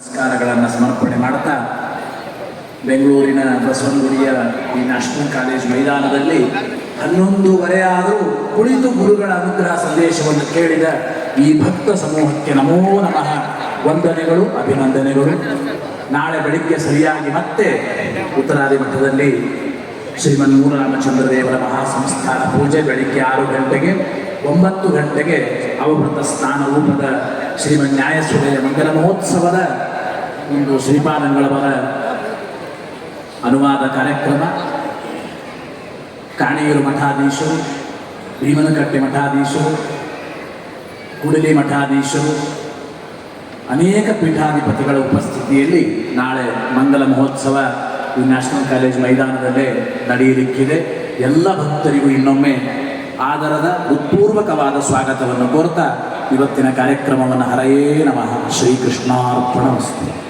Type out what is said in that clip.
ನಮಸ್ಕಾರಗಳನ್ನು ಸಮರ್ಪಣೆ ಮಾಡ್ತಾ ಬೆಂಗಳೂರಿನ ಬಸವನಗುಡಿಯ ಈ ನ್ಯಾಷನಲ್ ಕಾಲೇಜ್ ಮೈದಾನದಲ್ಲಿ ಹನ್ನೊಂದೂವರೆ ಆದರೂ ಕುಳಿತು ಗುರುಗಳ ಅನುಗ್ರಹ ಸಂದೇಶವನ್ನು ಕೇಳಿದ ಈ ಭಕ್ತ ಸಮೂಹಕ್ಕೆ ನಮೋ ನಮಃ. ವಂದನೆಗಳು, ಅಭಿನಂದನೆಗಳು. ನಾಳೆ ಬೆಳಿಗ್ಗೆ ಸರಿಯಾಗಿ ಮತ್ತೆ ಉತ್ತರಾದಿ ಮಠದಲ್ಲಿ ಶ್ರೀಮನ್ ಮೂರರಾಮಚಂದ್ರ ದೇವರ ಮಹಾಸಂಸ್ಥಾನ ಪೂಜೆ ಬೆಳಿಗ್ಗೆ ಆರು ಗಂಟೆಗೆ, ಒಂಬತ್ತು ಗಂಟೆಗೆ ಅವಭೃತ ಸ್ನಾನ ರೂಪದ ಶ್ರೀಮನ್ ನ್ಯಾಯಸುಧೆಯ ಮಂಗಲ ಮಹೋತ್ಸವದ ಒಂದು ಶ್ರೀಪಾದಂಗಳವರ ಅನುವಾದ ಕಾರ್ಯಕ್ರಮ. ಕಾಣೆಯೂರು ಮಠಾಧೀಶರು, ಭೀಮನಕಟ್ಟೆ ಮಠಾಧೀಶರು, ಕುಡಲಿ ಮಠಾಧೀಶರು, ಅನೇಕ ಪೀಠಾಧಿಪತಿಗಳ ಉಪಸ್ಥಿತಿಯಲ್ಲಿ ನಾಳೆ ಮಂಗಲ ಮಹೋತ್ಸವ ಈ ನ್ಯಾಷನಲ್ ಕಾಲೇಜ್ ಮೈದಾನದಲ್ಲೇ ನಡೆಯಲಿಕ್ಕಿದೆ. ಎಲ್ಲ ಭಕ್ತರಿಗೂ ಇನ್ನೊಮ್ಮೆ ಆದರದ ಉತ್ಪೂರ್ವಕವಾದ ಸ್ವಾಗತವನ್ನು ಕೋರ್ತಾ ಇವತ್ತಿನ ಕಾರ್ಯಕ್ರಮವನ್ನು ಹರಯೇ ನಮಃ. ಶ್ರೀಕೃಷ್ಣಾರ್ಪಣಮಸ್ತು